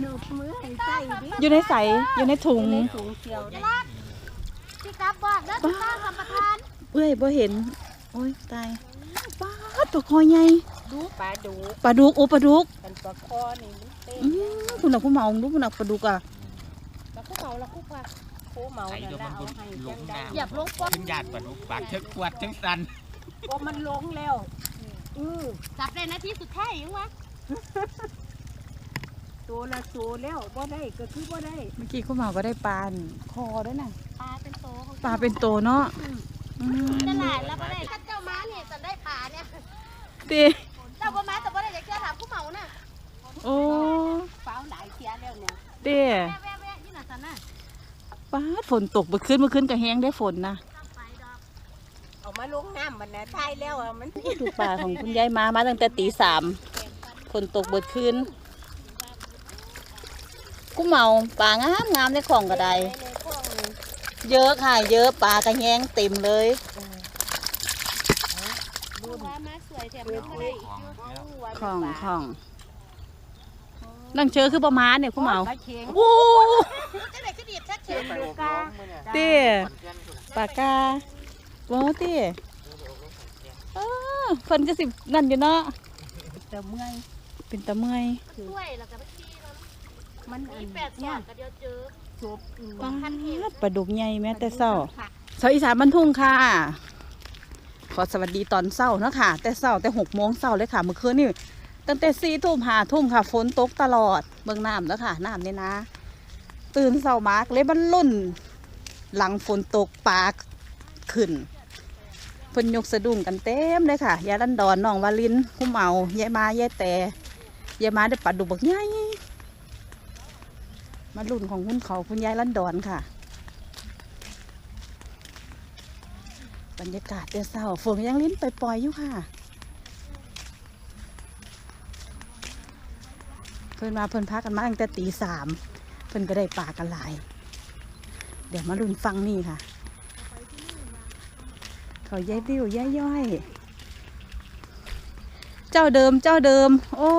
หนูมือให้ใส่ดิอยู่ในใสอยู่ในถุงในถุงเขียวได้พี่กับบอกแล้วพี่ต้าทำประทานเอ้ยบ่เห็น โอ้ยตายป้าดตัวคอใหญ่ดูปลาดูปลาดุกโอ้ปลาดุกกันปลาคอนี่มันเต้นอืมคุณน่ะผู้เมาดูคุณน่ะปลาดุกอะแล้วก็เมาแล้วก็ว่าโคเมาไอ้นั่นตัวละมันเอาให้ลจังงได้น้ำเหยียบลงปนทั้งหยาดปลาดุกปากทั้งขวดทั้งสันก็มันลงแล้วอือจับได้นาทีสุดท้ายยังวะ ตัวละตัวแล้วบ่ได้ก็คือบ่ได้เมื่อกี้คุณเมาก็ได้ปลาหนคอด้วยน่ะปลาเป็นโตของปลาเป็นโตเนาะอืมตลาดแล้วก็ได้ถ้าเจ้าม้าเนี่ยจะได้ปลาเนี่ยติเจ้าบ่ม้าแต่บ่ได้จะเชื่อถามผู้เหมาน่ะโอ้เฝ้าหลายเทียแล้วเนี่ยเต้แว่แว่แว่ยี่หน่ะสันน่ะป้าดฝนตกเมื่อคืนเมื่อคืนก็แห้งได้ฝนนะต้องไปดอกเอามาลงน้ำมันนะทายแล้วอะมันดูปลาของคุณยายมามาตั้งแต่ตีสามฝนตกเบิดคืน กูเมาปลางามงามในของก็ได้ในคลองนี่เยอะค่ะ เยอะปลากระแยงเต็มเลยดูว่าม้าสวยแถมยังบ่ได้อีกอยู่เอาว่าของปลาของนั่งเชอคือประมาณเนี่ยคุณเมาปลาเค็งโอ้จะได้คือดีบชัดเจเค็งนเดือกาเต้ปลากาโอ้เต้เออเพิ่นก็สินั่นอยู่เนาะแต่เมื่อยเป็นตะเมื่อย มันอัมีนแปดสอดก็เดียวเจอจบอืมปลาดปลาดุกใหญ่แม้แต่เศร้าสาวอีสานบรรทุ่งค่ะ ขอสวัสดีตอนเศร้าเนาะค่ะ แต่เศร้าแต่หกโมงเศร้าเลยค่ะเมื่อคืนนี่ตั้งแต่สี่ทุ่มห้าทุ่มค่ะ ฝนตกตลอดเบิ่งน้ำแล้วค่ะน้ำเนี่ยนะ ตื่นเศร้ามากเลยมันลุ่น หลังฝนตกปากขึ้นเพิ่นยกสะดุ้งกันเต็มเลยค่ะยายลันดอนน้องวาลินผู้เมายายมายายแต่ยายมาได้ปัดดุกบักใหญ่ มาลุ่นของคุณเขาคุณยายลันดอนค่ะ บรรยากาศเดือเศร้าฝนยังลิ้นไปปล่อยอยู่ค่ะ เพิ่นมาเพิ่นพักกันมาตั้งแต่ตีสามเพิ่นก็ได้ปลากันหลาย เดี๋ยวมาลุ้นฟังนี่ค่ะ เขาย้ายริ้วย้ายย่อย เจ้าเดิมเจ้าเดิม โอ้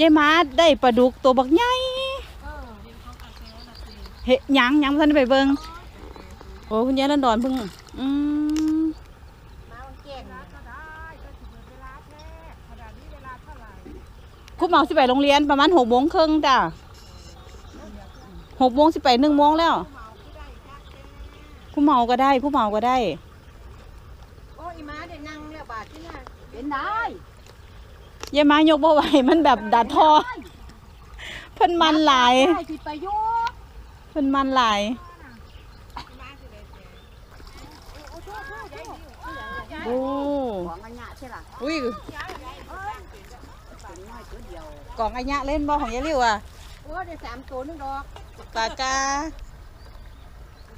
ยายมาได้ปลาดุกตัวบักใหญ่เฮ้ยยังยังท่านไปเบิ้งโอ้คุณยายลันดอนเพิ่งอืมคุณหมอสิไปโรงเรียนประมาณหกโมงครึ่งจ้ะหกโมงสิไปหนึ่งโมงแล้วคุณหมอก็ได้คุณหมอก็ได้โอ้อีม้าได้นั่งเนี่ยบาทที่น่ะเป็นได้ ยายมายกบ่ไหวมันแบบดัดทอเพิ่นมันหลายได้ที่ประโยชน์เพิ่นมันหลายโอ้ของอันเนี้ยใช่ล่ะอุ้ยกล่องอันยะเล่นบ่ของยายริวอะโอ้ได้สามตัวนึงดอกปากกา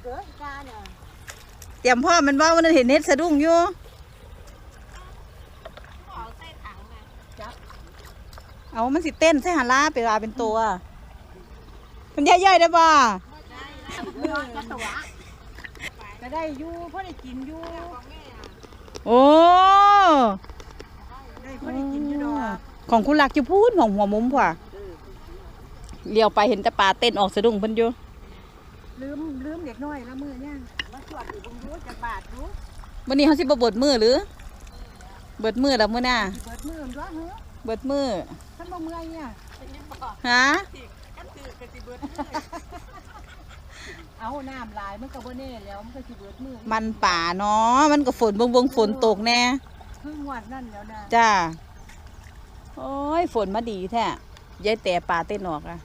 เด้อกาเนี่ยเตรียมพ่อมันว่าวันนั้นเห็นเน็ตสะดุ้งอยู่ เอาใส่ถังมา เอามันสิเต้นใส่หันลาไปลาเป็นตัว มันย่อยๆได้ป่ะเออก็ตัวก็ได้อยู่เพราะได้กินอยู่โอ้ได้เพราะได้กินอยู่ดอกของคุณหลักจะพูดของหัวมุมกว่าเลี้ยวไปเห็นแต่ปลาเต้นออกสะดุ้งเพิ่นอยู่ลืมลืมเด็กน้อยละมือเนี่ยมาสวดอยู่บงรู้จะบาดรู้วันนี้เขาสิบ่เบิดมือหรือ เบิดมือแล้วมื้อหน้าสิเบิดมือมันด้วยเฮ้ยเบิดมือ ท่านบ่เมื่อยเนี่ยฮะเอาน้ำลายมันก็บ่แน่แล้วมันก็สิเบิดมือมันป่าเนาะมันก็ฝนเบิ่งๆฝนตกแน่คืองวดนั่นแล้วนะจ้าโอ้ยฝนมาดีแท้ยายแต่ปลาเต้นออกอะ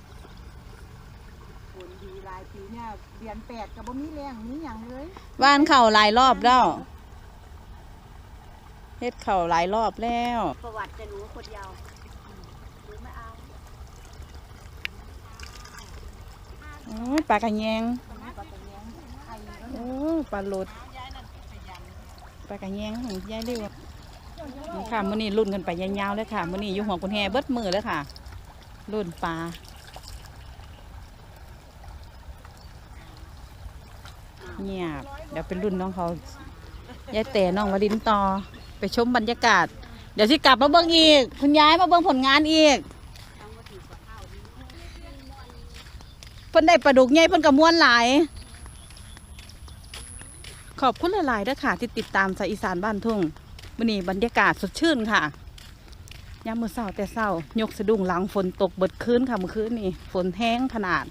ฝนดีหลายปีเนี่ยเดือนแปดก็บ่มีแรงมีหยังเลยว่านเข่าหลายรอบแล้วเฮ็ดเข่าหลายรอบแล้ว ประวัติจะรู้คนเดียวหรือไม่เอา โอ้ยปลากระแยงมันก็จะเลี้ยงไข่แล้วโอ้ปลาหลดปลากระแยงของยายเรียวค่ะมื้อนี้รุ่นกันไปยาวๆเลยค่ะมื้อนี้อยู่หัวคุณแฮเบิดมือเลยค่ะ รุ่นปลาเงียบเดี๋ยวเป็นรุ่นน้องเขายายแต่น้องวลินต่อไปชมบรรยากาศ เดี๋ยวสิกลับมาเบิ่งอีก คุณยายมาเบิ่งผลงานอีก เพิ่นได้ปลาดุกใหญ่เพิ่นก็ม่วนหลาย ขอบคุณหลายๆด้อค่ะ ที่ติดตามสายอีสานบ้านทุ่งมื้อนี้บรรยากาศสดชื่นค่ะยามมื้อเช้าแต่เช้ายกสะดุ้งหลังฝนตกเบิดคืนค่ะเมื่อคืนนี้ฝนแห้งขนาด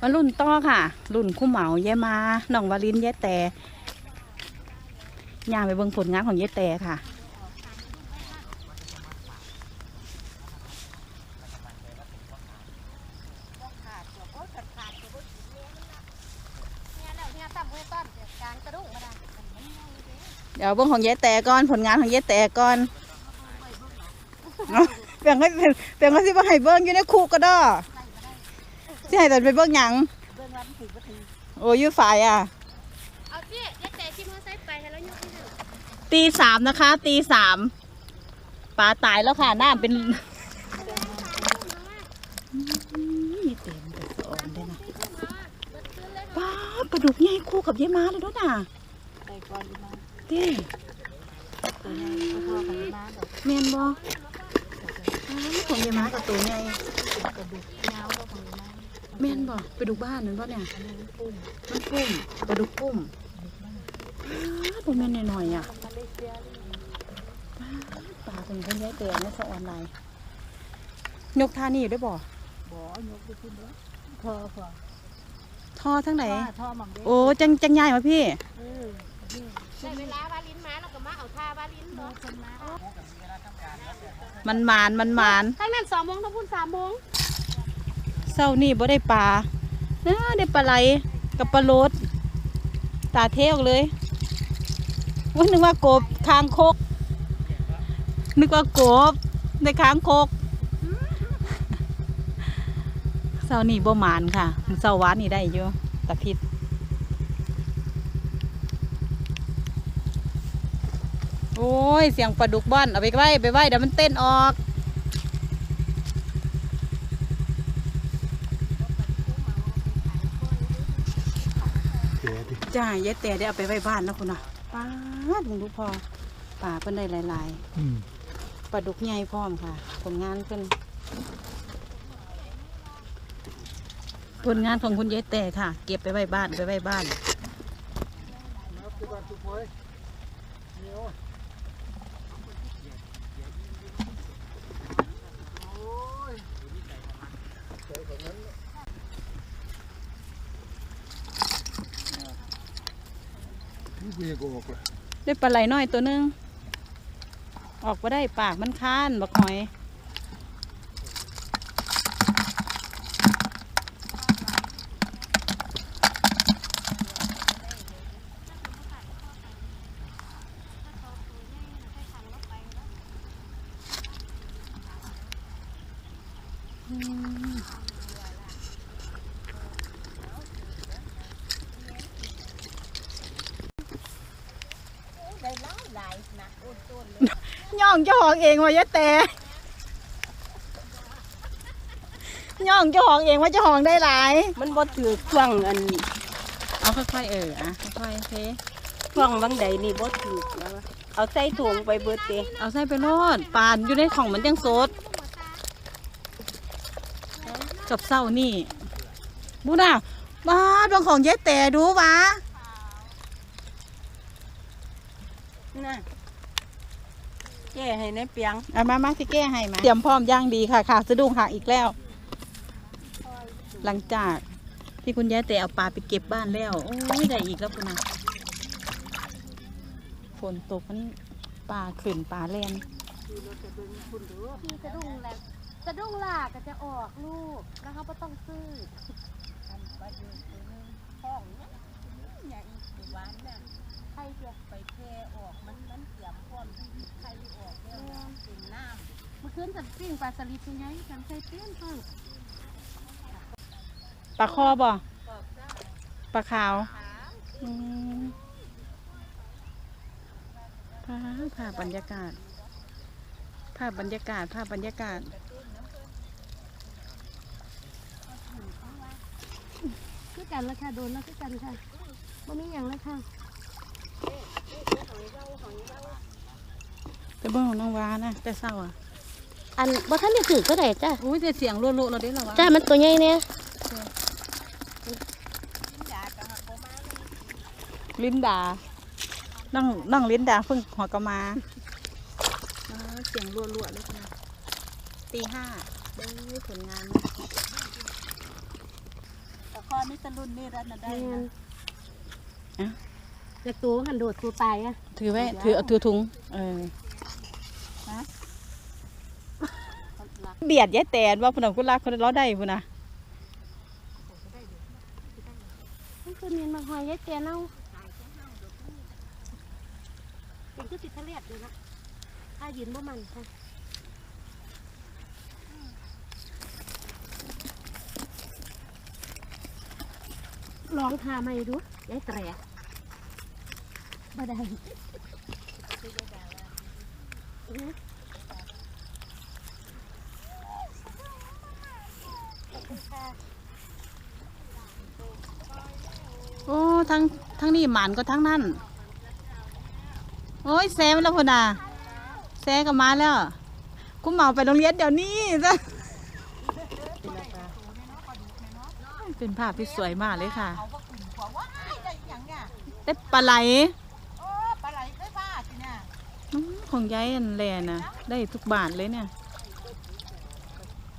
มารุ่นต่อค่ะ รุ่นคู่เหมาแย่มาน้องวาลินแย่แต่ย่างไปเบิ่งผลงานของแย่แต่ค่ะ เนี่ยแล้วเนี่ยตั้มไว้ต้นกลางกระดุ้งมาได้ เดี๋ ยวเบิ่งของแย่แต่ก่อนผลงานของแย่แต่ก่อนเอาแบ่งให้แบ่งให้สิว่ให้เบิ่งอยู่ในคุกก็ได้สิให้แต่ไปเบิ่งหยังโอ้ยอยู่ฝ่ายอะเอาพี่ยายแต่ที่มือใส่ไปแล้วยกให้ดูตีสามนะคะ ตีสามปลาตายแล้วค่ะน้ำเป็นนี่เต็มแต่สอนได้นะปลาปลาดุกใหญ่คู่กับยายม้าเลยด้วยนะ มาเต้ตัวใหญ่พ่อของมาดอกเมียนบ่อ้าวของยายมากับตัวใหญ่กระดูกยาวก็ของมาเมียนบ่ไปดูบ้านนั่นบ่เนี่ยอันนี้ปุ้มมันปุ้มปลาดุกปุ้มอ้าวบ่แม่นหน่อยๆอะมาเลเซียปลาเป็นเพิ่นย้ายเตือนในสออนไลน์ยกท่านี่ได้บ่บ่ยกไปขึ้นแล้วพอพอท่อทั้งไหนท่อมังเด้โอ้ จังจังใหญ่มาพี่เออนี่ ได้เวลาวาลินมาแล้วก็มาเอาท่าวาลินบ่คนมามันหมานมันหมานทั้งนั้นสองโมงทั้งพุ่นสามโมงเศร้านี่บ่ได้ปลานะได้ปลาไหลกับปลาโลดตาเทออกเลยว่านึกว่ากบคางคก นึกว่ากบได้คางคกเศร้านี่บ่หมานค่ะเศร้าหวานนี่ได้อยู่ตะพิษ โอ้ย เสียงปลาดุกบ้อน เอาไปไว้ไปไว้เดี๋ยวมันเต้นออกจ้ายายแต่ได้เอาไปไว้บ้านแล้วคุณน่ะป้าดมึงดูพอป่าเพิ่นได้หลายๆปลาดุกใหญ่พร้อมค่ะ ผลงานเพิ่นผลงานของคุณยายแต่ค่ะ เก็บไปไว้บ้านไปไว้บ้าน ได้ปลาไหลน้อยตัวหนึง ออกมาได้ปากมันค้านบักหอย ได้หลายหลายนะโอ้ต้นเลย ย่องเจ้าของเองว่ายายแต่ย่องเจ้าของเองว่าเจ้าของได้หลาย มันบ่ถือช่วงอันเอาค่อยๆเอออะค่อยๆเทช่วงบางใดนี่บ่ถือแล้วเอาใส่ถุงไปเบิดเตะเอาใส่ไปโลดปานอยู่ในของมันยังสดกับเศร้านี่บูน่ะบ้าดบางของยายแต่ดูวะ น่ะแก้ให้ในเปียงเอามามาสิแก้ให้มาเตรียมพร้อมย่างดีค่ะค่ะสะดุ้งหักอีกแล้ว หลังจากที่คุณยายแต่เอาปลาไปเก็บบ้านแล้วโอ้ยได้อีกแล้วคุณนะฝนตกมันปลาขึ้นปลาแลนพี่กระดุ้งแล้วกระดุ้งล่ะก็จะออกลูกแล้วเขาก็ต้องซื้อ ไข่เดียวไปแช่ออกมันมันเสียมพร้อมที่ไข่ออกแล้วนะเป็นน้ำ เมื่อคืนฉันปิ้ งปลาสลิดยังไงฉันใส่เตี้ยนเพิ่งปลาคอบ่ปลาขาวอืมภาพภาพบรรยากาศ ภาพบรรยากาศ ภาพบรรยากาศ คือกันแล้วค่ะโดนแล้วคือกันค่ะบ่มีหยังเลยค่ะไปเบิ่งของน้องวานะแต่เศร้าอะ อันบ่ทันได้ถือก็ได้จ้ะอุ้ยแต่เสียงรั่วๆเราได้แล้ววะจ้ามันตัวใหญ่เนี่ยลิ้นดา นั่งนั่งลิ้นดาเพิ่งหัวกะมาเออเสียงรั่วๆเลยค่ะตีห้าเด้อผลงานนะแต่ข้อนี้ตะลุ่นนี่รันน่ะได้แม่นนะจะตัวกันโดดตัวตายอะ ถือไว้ ถือเอาถือถุง เออ เบียดยายแตนว่าพนน่ะกุลาคนเราได้พุ่นน่ะมันคือเมียนมาหอยยายแกเน่าเป็นคือสิทะเลดเลยนะถ้ายืนบ่มันค่ะลองทาไมาดูยายแตรบ่ได้อื้อ โอ้ทั้งทั้งนี่หมานก็ทั้งนั่น โอ้ยแซมแล้วพุ่นน่ะแซก็มาแล้ว กูเหมาไปโรงเรียนเดี๋ยวนี้จ้ะเป็นภาพที่สวยมากเลยค่ะเอาว่าขุ่นกว่าว้ายได้อหย่างเนี่ยได้ปลาไหลโอ้ปลาไหลไฟฟ้าสิเนี่ยอืมของยายอันแลนะได้ทุกบาทเลยเนี่ย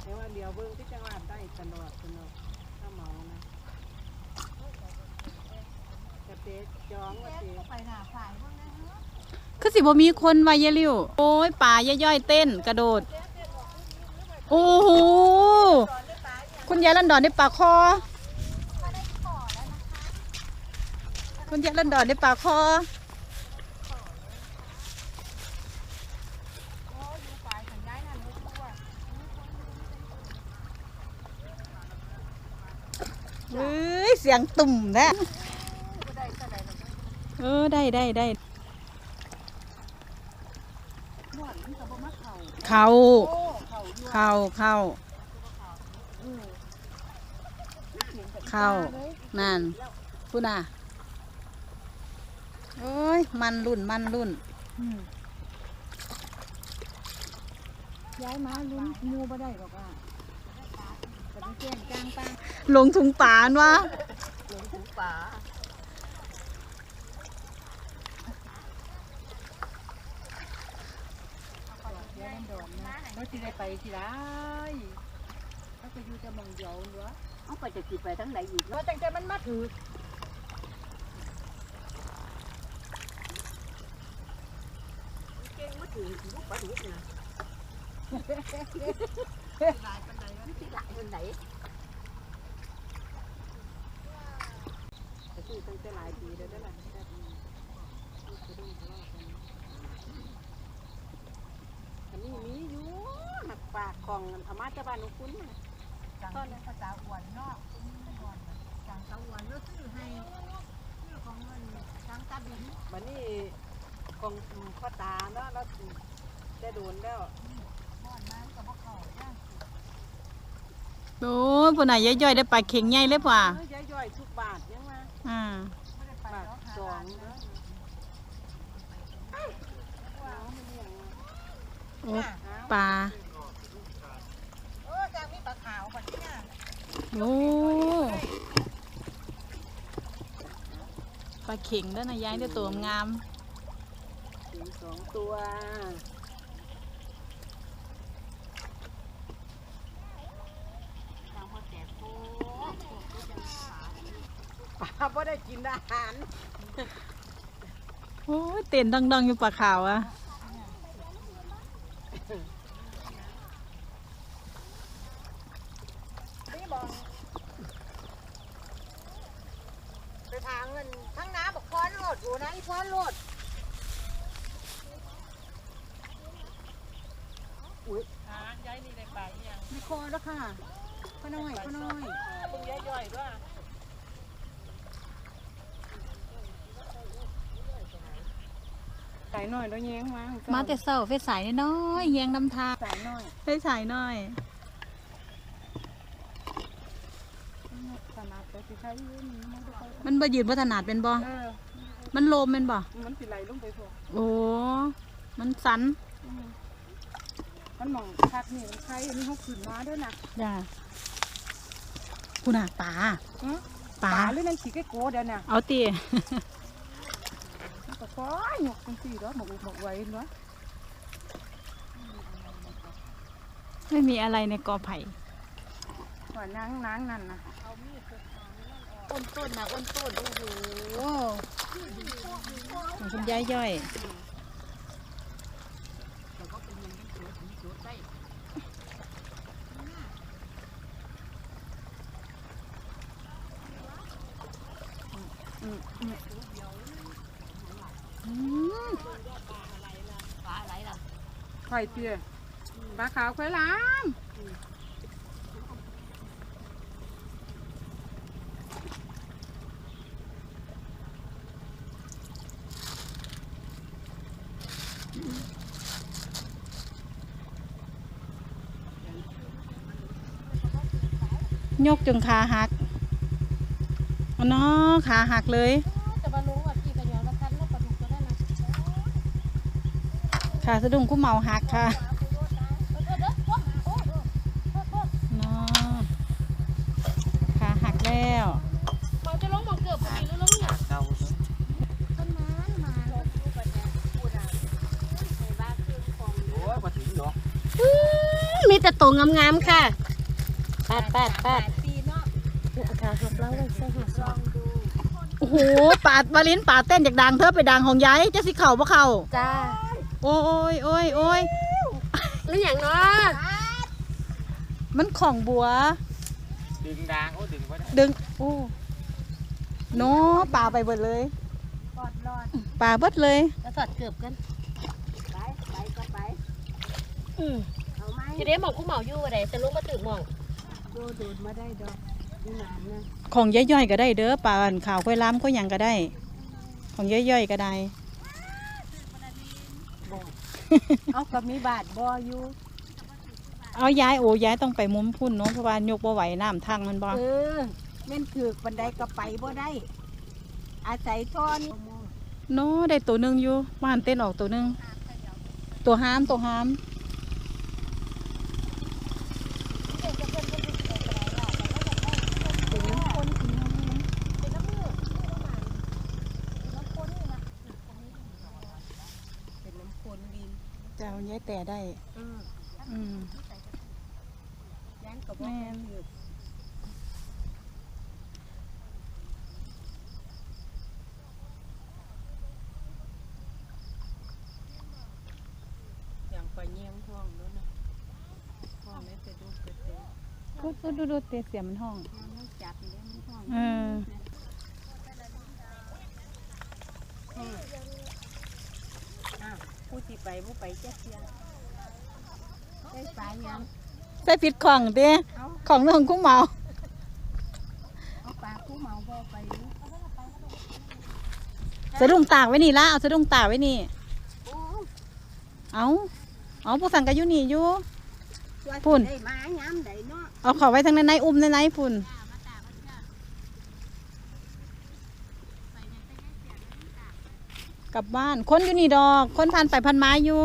เดี๋ยวเดี๋ยวเบิ่งที่จังหวัดได้ตลอดตลอดถ้าเมานะกระเตะจ องว่าสิคือสิบ่มีคนวายริวโอ้ยป่าย่อยๆเต้นกระโดด โอ้โห คุณยายลันดอนได้ปลาคอ คุณยายลันดอนได้ปลาคอเฮ้ย เสียงตุ่มนะ เออได้ได้ได้เข้าเข้าเข้าเข้านั่นพูดน่ะโอ้ยมันรุ่นมันรุ่นย้ายมาลุ้นมูบ่ได้หรอกว่าจะไปแจ้งจ้างป้าลงถุงปานวะลงถึงป่า แล้วที่ได้ไปที่ไรเขาจะอยู่จะมองเดียวเนาะเอาไปจะติดไปทั้งไหนอีกว่าจังใจมันมาถือเก่งมาถือลูกปลาดุกนะหลายปันไหนวะที่หลายปันไหนก็คือตั้งแต่หลายปีแล้วนั่นแหละแบบนี้ก็ดูทะเลาะกันอันนี้มีอยู่หัก ปากของอามาจากบ้านของคุณน่ะตอนนั้นภาษาอวนเนาะจังตะวันแล้วซื้อให้ซื้อของเงินจังตาบินบัดนี้ของพ่อตาเนาะแล้วจะโดนแล้วบ้านนั้นกับพ่อเขาจ้ะโอ้ยพูดน่ะย่อยๆได้ปลาเข่งใหญ่เลยป่ะเอ้ยย่อยๆทุกบาทยังมาอ่าบาทสองเนาะว้าวไม่เลี้ยงโอ้ปลา เออจางมีปลาขาวบัดนี้น่ะ โอ้ปลาเข่งด้วยนะยายได้ตัวงามถึงสองตัวปลาไ่ได้กินอาหาร โอ้ยเต้นดังๆอยู่ปลาขาวอะ นี่บองไปทางเงินทั้งน้ำบอกพรโหลดอยู่นะอีพรโหลด อุ้ยยายนี่ได้ไปยังไม่คอแล้วค่ะพ่อน้อยพ่อน้อยมึงย่อยๆด้วยสายหน่อยแล้วแย้งมามาแต่เศร้าเฟซสายน้อยๆแยงน้ำทางสายหน่อยเฟซสายน้อยสมาร์ทแต่สิใช้ยืมนี้มันก็ค่อยมันมันบ่ยืนบ่ถนัดเป็นบ่เออมันโลมเป็นบ่มันสิไหลลงไปพวกโอ้ มันสัน มันหมองคักนี่มันใครอันนี้เขาขึ้นมาด้วยนะจ้าคุณน่ะปลาอื้อปลาปลาหรือนั่นขี้ไก่โกเดี๋ยวน่ะเอาตีมันก็ฟ้อยหยกจังสี่เด้อหมกหมกไว้เนาะไม่มีอะไรในกอไผ่ว่านางนางนั่นนะอ้นต้นนะอ้นต้นโอ้โห ของคุณยายย่อย อืม ปลาอะไรล่ะ ไข่เตี้ยปลาขาวไข่ล้ามยกจนขาหักอ๋อเนาะขาหักเลย จะมารู้ว่ากี่กระยอนละคันแล้วปลาดุกตัวนั้นนะ ขาสะดุ้งกุ้เมาหักค่ะเออเด้อโอ้โอ้โอ้โอ้เนาะขาหักแล้วมองจะลงมองเกือบพอดีแล้วลงเนี่ยเก่าเนอะต้นไม้มาลงรูปแบบนี้พูดอะในบ้านคือของโอ้ยมาถึงดอกมีแต่ตัวงามๆค่ะแปดแปดแปดปีเนาะค่ะหักแล้วเลยใช่หักลองดูโอ้โหปาดวาลินปาดเต้นจากดังเธอไปดังของยายจะสิเข่าปะเข่าจ้า โอ้ยโอ้ยโอ้ยแล้วอย่างเนาะมันของบัว ดึงดางโอ้ดึงไว้ได้ดึง โอ้โนปลาไปเบิดเลยปอดรอดปลาเบิดเลยแล้วสอดเกือบกันไปไปก็ไปอืมเอาไหมทีนี้หมองกูเหมาอยู่อะไรจะลงมาตื่นหมองโดดดูดมาได้ดอกนี่หนามนะของย่อยๆก็ได้เด้อปลาอันขาวค่อยล้ำก็ยังก็ได้ ของย่อยๆก็ได้ เอาก็มีบาทบ่อยู่เอาย้ายโอ้ย้ายต้องไปมุมพุ่นเนาะเพราะว่ายกบ่ไหวน้ำทางมันบ่เออแม่นถือกบันไดก็ไปบ่ได้ อาศัยท่อนี่โนได้ตัวหนึ่งอยู่ว่านเต้นออกตัวหนึ่งตัวห้ามตัวห้าม เป็นน้ำข้นกินน้ำมันเป็นน้ำข้นดิน จะเอาย้าย แต่ได้เอออืมย่างกับบ่แม่นถือกอย่างปลาเยี่ยงห้องนู้นนะห้องนี้จะดูเกษตรดูดูดูดูเตะเสียมันห้อง มันต้องจับอยู่แล้วมันห้องเอออ้าวผู้ ที่ไปผู้ไปแจ๊กเสียได้ปลายังใส่ผิดของเต้เอาของเรื่องกุ้งเมา เอาปลาผู้เมาบ่ไปอยู่สะดุ้งตากไว้นี่ละเอาสะดุ้งตากไว้นี่ โอ้เอาเอาผู้สั่งกะยุนี่อยู่ ว่าสิพุ่น ได้มาย้ำใดเนาะเอาเขาไว้ทางในในอุ้มในในพุ่น กลับบ้าน คนอยู่นี่ดอก คนพันไปพันมาอยู่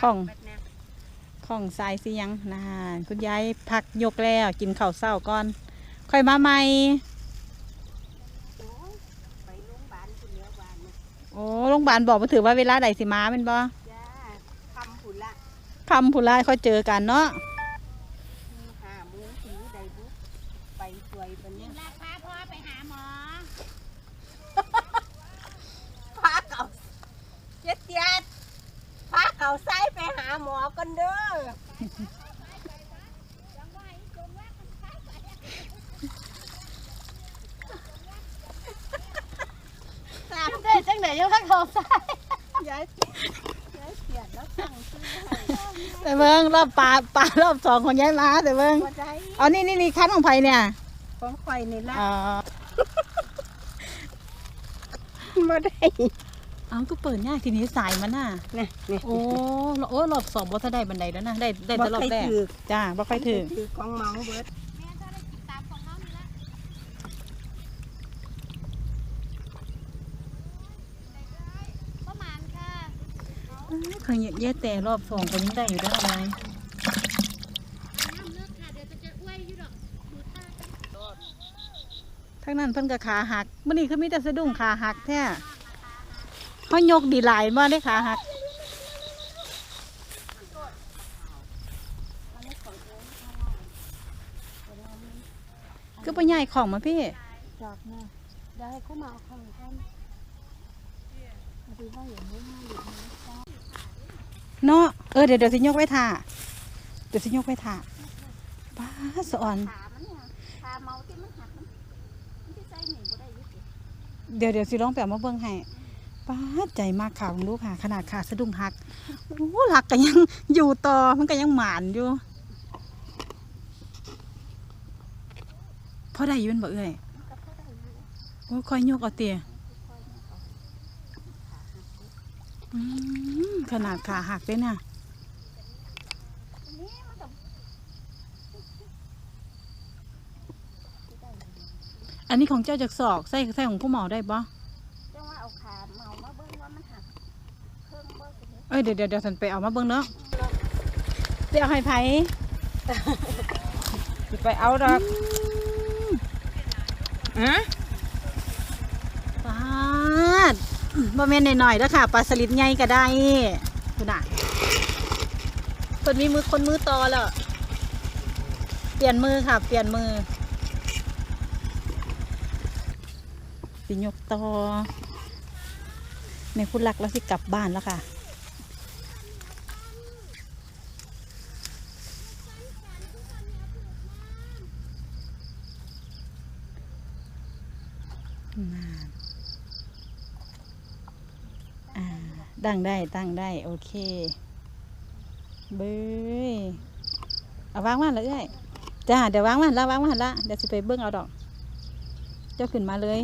ของบัดแน่ของสายสิยังนานคุณยายพักยกแล้วกินข้าวเศร้าก่อน ค่อยมาใหม่ โอ้ยไปโรงพยาบาลคุณเลี้ยวบานนะโอ้โรงพยาบาลบอกมาถือว่าเวลาใดสิมาเป็นบ่จ้าคำผุนละคำผู้ร้ายค่อยเจอกันเนาะ มีหาหมูสีใดบุไปสวยปานเนี้ย ลาพาพ่อไปหาหมอ พาเก่าเจ็ดเจ็ดพาเก่าไส้ไปหาหมอ กันเด้อได้จังไหนยังพักทองใส่ย้ายย้ายเสียดแล้วสั่งซื้อให้แต่เบิ่งรอบปลาปลารอบสองของยายมาแต่เบิ่งบ่ได้เอานี่นี่นี่คันของไผเนี่ยของข่อยนี่ละอ๋อบ่ได้เอาก็เปิดยากทีนี้สายมันน่ะนี่นี่โอ้โอ้รอบสองบ่ทันได้บันไดแล้วนะได้ได้แต่รอบแรกถือจ้าบ่ค่อยถึงถือของเมาเบิดแม่ถ้าได้ติดตามของน้องนี่ละประมาณค่ะครั้งแย่แต่รอบสองก็ยังได้อยู่ได้ไหมน้ำเลือกค่ะเดี๋ยวจะจะอ้วยอยู่ดอกดูท่ากันทั้งนั้นเพิ่นก็ขาหักมื้อนี้คือมีแต่สะดุ้งขาหักแท้ เขายกดีหลายมากเลยขาหักก็ไปใหญ่ของมาพี่จอกนะเดี๋ยวให้เขามาเอาของกันดูว่าอย่างนี้เนาะเออเดี๋ยวเดี๋ยวสิยกไว้ท่าเดี๋ยวสิยกไว้ท่าป้าสอนเดี๋ยวเดี๋ยวสิร้องแปลมาเบิ่งให้ ป้าใจมากข่าวของลูกค่ะ ขนาดขาสะดุ้งหักโอ้หักก็ยังอยู่ต่อมันก็ยังหมานอยู่พอได้อยืนบ่เอ้ยโอ้คอยโยกเอาเตียขนาดขาหักเลยน่ะอันนี้มันต้องอันนี้ของเจ้าจากศอกใส่ใส่ของผู้หมอได้ปะ จังว่าเอาขาเมามาเบิ่งว่ามันหักเครื่อง เบิ่งสิเนี่ยเอ้ยเดี๋ยวเดี๋ยวเดี๋ยวฉันไปเอามาเบิ่งเนาะไปเอาให้ไผสิไปเอาดอกฮะปาดบ่แม่นหน่อยๆเด้อค่ะปลาสลิดใหญ่ก็ได้คุณน่ะเพิ่นมีมือคนมือต่อแล้วเปลี่ยนมือค่ะ เปลี่ยนมือสิยกต่อในคุณรักแล้วสิกลับบ้านแล้วค่ะ นานอ่า ตั้งได้ตั้งได้ โอเค เบ้ยเอาวางมันแล้วเอ้ยจ้าเดี๋ยววางมันแล้ววางมันละเดี๋ยวสิไปเบิ้งเอาดอก เจ้าขึ้นมาเลย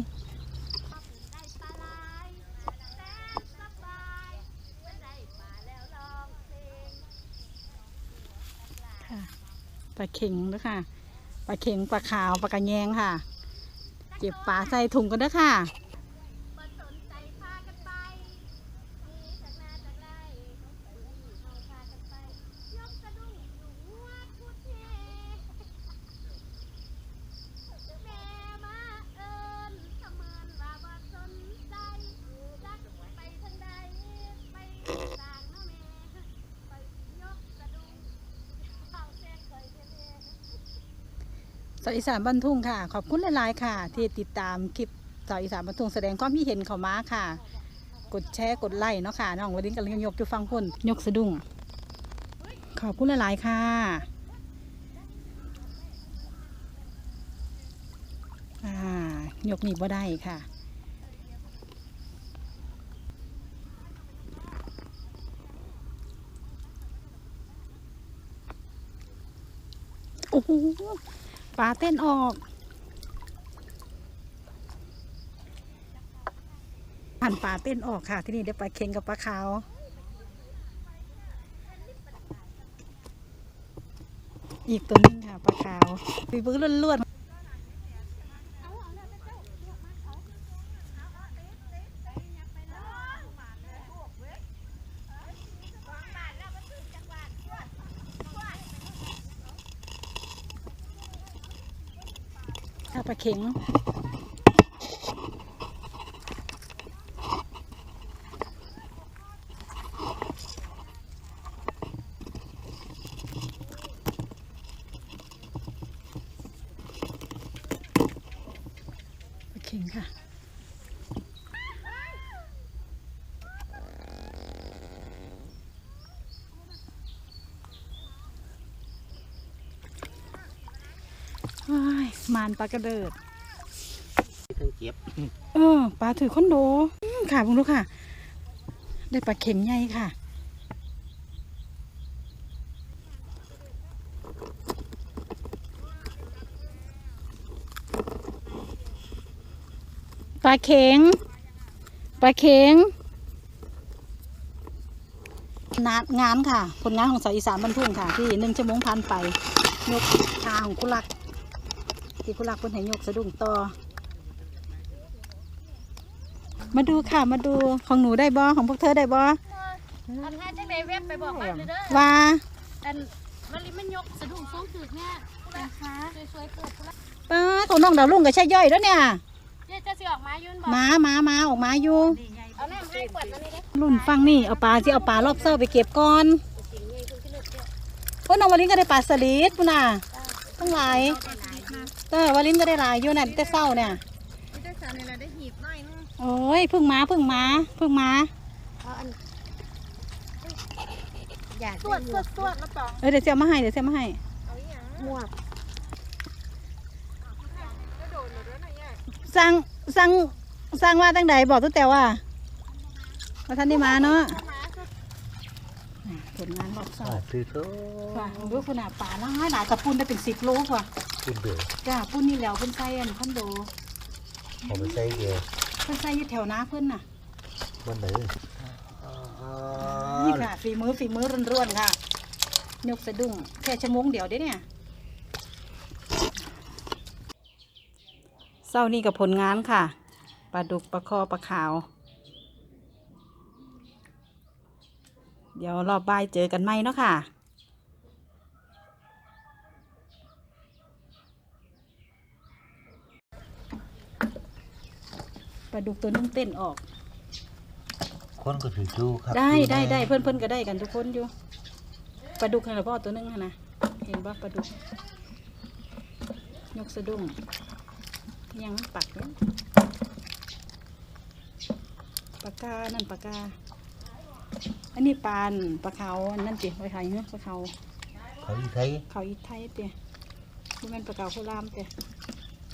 ปลาเมื่งด้วยค่ะปลาเข็งปลาขาวปลากระแยงค่ะ เก็บปลาใส่ถุงกันด้วยค่ะ บ่สนใจพากันไปมีจากนาจากไร่เขาพากันไป ยกสะดุ้งอยู่หัวพุทเทแม่มาเอิญเสมือนว่าบ่สนใจจักไปทางใดไปต่างเนาะแม่ไปยกสะดุ้งเข้าแซ่เคยเด้อ สาว อีสานบ้านทุ่งค่ะ ขอบคุณหลาย ๆ ค่ะ ที่ติดตามคลิปสาวอีสานบ้านทุ่งแสดงความคิดเห็นเขามาค่ะ กดแชร์กดไลค์เนาะค่ะน้องวันนี้กำลังยกอยู่ฟังพุ่นยกสะดุ้งขอบคุณหลาย ๆ ค่ะอ่ายกหนีบ่ได้ค่ะโอ้โห ปลาเต้นออกหันปลาเต้นออกค่ะที่นี่ได้ปลาเค็งกับปลาขาวอีกตัวนึงค่ะปลาขาวปีบื้อล้วน ค่ะปลาเข็ง ปลาเค็งค่ะ ว้ายมาน ปลากระเดิดทั้งเก็บเออปลาถือคอนโดอืมค่ะพงดูค่ะ ได้ปลาเข็งใหญ่ค่ะปลาเข็งปลาเข็งนานงานค่ะ ผลงานของสาวอีสานบรรทุ่งค่ะ ที่หนึ่งชั่วโมงผ่านไปยกชาของคุลัก ที่คุลักคนให้ยกสะดุ้งต่อ มาดูค่ะมาดูของหนูได้บอของพวกเธอได้บออันแท้จังไดเว็บไปบอกมันเลยเด้อว่าอันมันลิมันยกสะดุ้งสูงถึกเนี่ยป็นขาสวยๆเกิดพุ่นละป้าของน้องดาวลุ่งกับใช่ย่อยแล้วเนี่ยเดี๋ยจะสิออกมายืนบอกมามามาออกมาอยู่เอาน้ำให้ขวดอันนี้เด้รุ่นฟังนี่เอาปลาที่เอาปลารอบเศร้าไปเก็บก่อนเพราะน้องวาลินก็ได้ปลาสลิดพุ่นน่ะตั้งหลาย เออวาลินก็ได้หลายอยู่นั่นแต่เศร้าเนี่ยได้สารนี่ละได้หีบหน่อยนึงโอ้ยเพึ่งมาเพึ่งมาเพึ่งมาเอาอันอยากสวดสวดสวดมาตองเออเดี๋ยวเสียมาให้เดี๋ยวเสียมาให้เอาอีหยังหมวกกระโดดเลยเด้อนะเนี่ยสั่งสั่งสั่งว่าตั้งใดบอกตั้งแต่ว่าว่าท่านได้มาเนาะอะ ผลงานรอบเศร้าอ่าซื้อโซ่ค่ะดูคุณอาป่าน้อยหลายกับปุ้นได้เป็นสิบโลกว่าคุณเดือดจ้าปุ้นนี่แล้วเพิ่นใส่อันคอนโดเอาไปใส่เยอะเพิ่นใส่อยู่แถวนาเพิ่นน่ะมันไหนนี่ค่ะฝีมือฝีมือร่วนๆค่ะยกสะดุ้งแค่ชั่วโมงเดียวเด้เนี่ยเศร้านี่กับผลงานค่ะปลาดุกปลาคอปลาขาว เดี๋ยวรอบบ่ายเจอกันไหมเนาะค่ะปลาดุกตัวนึงเต้นออก คนก็ถือดูครับได้ได้ได้เพื่อนเพื่อนก็ได้กันทุกคนอยู่ปลาดุกนะพ่อตัวนึงหั่นนะเห็นปะปลาดุกยกสะดุ้งยังปักเนี่ยปลากา นั่นปลากา อันนี้ปลานปลาเขาอันนั่นจิไว้ไทยเนาะปลาเขาเขาอีไทยเขาอีไทยเตี้ยที่มันปลาเก๋าโครามเตี้ย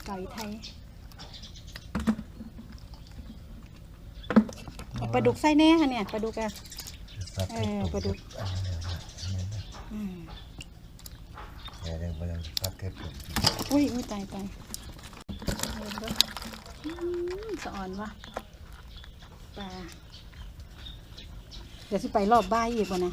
เก๋าอีไทยเอาปลาดุกใส่แน่ค่ะเนี่ยปลาดุกอะเออปลาดุกอืมเดี๋ยวเดี๋ยวเดี๋ยวพักเก็บก่อนอุ้ยอุ้ยตายตายเอาเบิ่งอืมสะอ่อนวะปลา เดี๋ยวสิไปรอบบ้ายอีกวะนะ